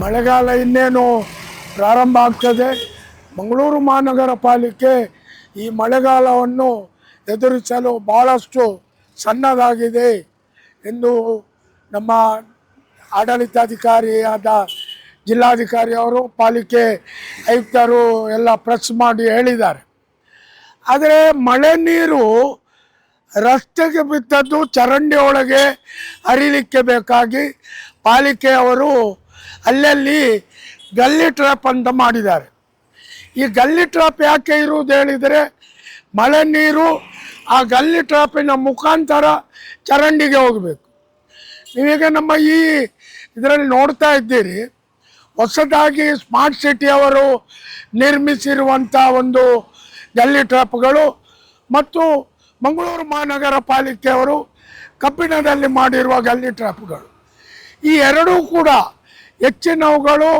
ಮಳೆಗಾಲ ಇನ್ನೇನು ಪ್ರಾರಂಭ ಆಗ್ತದೆ? ಮಂಗಳೂರು ಮಹಾನಗರ ಪಾಲಿಕೆ ಈ ಮಳೆಗಾಲವನ್ನು ಎದುರಿಸಲು ಭಾಳಷ್ಟು ಸಣ್ಣದಾಗಿದೆ ಎಂದು ನಮ್ಮ ಆಡಳಿತಾಧಿಕಾರಿಯಾದ ಜಿಲ್ಲಾಧಿಕಾರಿ ಅವರು ಪಾಲಿಕೆ ಆಯುಕ್ತರು ಎಲ್ಲ ಪ್ರೆಸ್ ಮಾಡಿ ಹೇಳಿದ್ದಾರೆ. ಆದರೆ ಮಳೆ ನೀರು ರಸ್ತೆಗೆ ಬಿದ್ದದ್ದು ಚರಂಡಿ ಒಳಗೆ ಹರಿಲಿಕ್ಕೆ ಬೇಕಾಗಿ ಪಾಲಿಕೆಯವರು ಅಲ್ಲಲ್ಲಿ ಗಲ್ಲಿ ಟ್ರ್ಯಾಪ್ ಅಂತ ಮಾಡಿದ್ದಾರೆ. ಈ ಗಲ್ಲಿ ಟ್ರ್ಯಾಪ್ ಯಾಕೆ ಇರುವುದು ಹೇಳಿದರೆ, ಮಳೆ ನೀರು ಆ ಗಲ್ಲಿ ಟ್ರ್ಯಾಪಿನ ಮುಖಾಂತರ ಚರಂಡಿಗೆ ಹೋಗಬೇಕು. ನೀವೀಗ ನಮ್ಮ ಈ ಇದರಲ್ಲಿ ನೋಡ್ತಾ ಇದ್ದೀರಿ, ಹೊಸದಾಗಿ ಸ್ಮಾರ್ಟ್ ಸಿಟಿಯವರು ನಿರ್ಮಿಸಿರುವಂಥ ಒಂದು ಗಲ್ಲಿ ಟ್ರ್ಯಾಪ್ಗಳು ಮತ್ತು ಮಂಗಳೂರು ಮಹಾನಗರ ಪಾಲಿಕೆಯವರು ಕಬ್ಬಿಣದಲ್ಲಿ ಮಾಡಿರುವ ಗಲ್ಲಿ ಟ್ರ್ಯಾಪ್ಗಳು ಈ ಎರಡೂ ಕೂಡ ಹೆಚ್ಚಿನವುಗಳು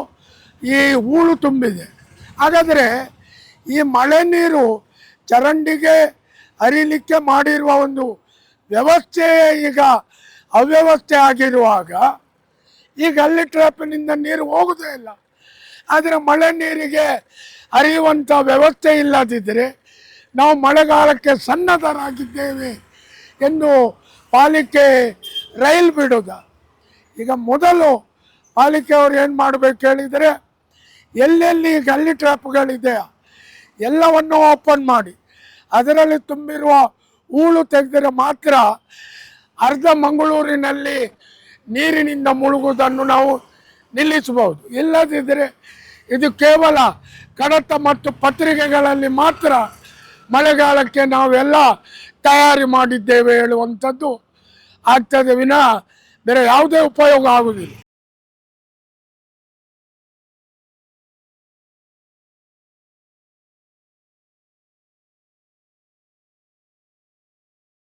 ಈ ಹೂಳು ತುಂಬಿದೆ. ಹಾಗಾದರೆ ಈ ಮಳೆ ನೀರು ಚರಂಡಿಗೆ ಹರಿಲಿಕ್ಕೆ ಮಾಡಿರುವ ಒಂದು ವ್ಯವಸ್ಥೆ ಈಗ ಅವ್ಯವಸ್ಥೆ ಆಗಿರುವಾಗ ಈಗ ಅಲ್ಲಿ ಟ್ರ್ಯಾಪಿನಿಂದ ನೀರು ಹೋಗುದೇ ಇಲ್ಲ. ಆದರೆ ಮಳೆ ನೀರಿಗೆ ಹರಿಯುವಂಥ ವ್ಯವಸ್ಥೆ ಇಲ್ಲದಿದ್ದರೆ ನಾವು ಮಳೆಗಾಲಕ್ಕೆ ಸನ್ನದ್ಧರಾಗಿದ್ದೇವೆ ಎಂದು ಪಾಲಿಕೆ ರೈಲ್ ಬಿಡುದ ಈಗ ಮೊದಲು ಪಾಲಿಕೆಯವರು ಏನು ಮಾಡಬೇಕು ಹೇಳಿದರೆ ಎಲ್ಲೆಲ್ಲಿ ಗಲ್ಲಿ ಟ್ರ್ಯಾಪ್ಗಳಿದೆಯಾ ಎಲ್ಲವನ್ನು ಓಪನ್ ಮಾಡಿ, ಅದರಲ್ಲಿ ತುಂಬಿರುವ ಹೂಳು ತೆಗೆದರೆ ಮಾತ್ರ ಅರ್ಧ ಮಂಗಳೂರಿನಲ್ಲಿ ನೀರಿನಿಂದ ಮುಳುಗುವುದನ್ನು ನಾವು ನಿಲ್ಲಿಸಬಹುದು. ಇಲ್ಲದಿದ್ದರೆ ಇದು ಕೇವಲ ಕಡತ ಮತ್ತು ಪತ್ರಿಕೆಗಳಲ್ಲಿ ಮಾತ್ರ ಮಳೆಗಾಲಕ್ಕೆ ನಾವೆಲ್ಲ ತಯಾರಿ ಮಾಡಿದ್ದೇವೆ ಹೇಳುವಂಥದ್ದು ಆಗ್ತದೆ ವಿನಃ ಬೇರೆ ಯಾವುದೇ ಉಪಯೋಗ ಆಗುವುದಿಲ್ಲ.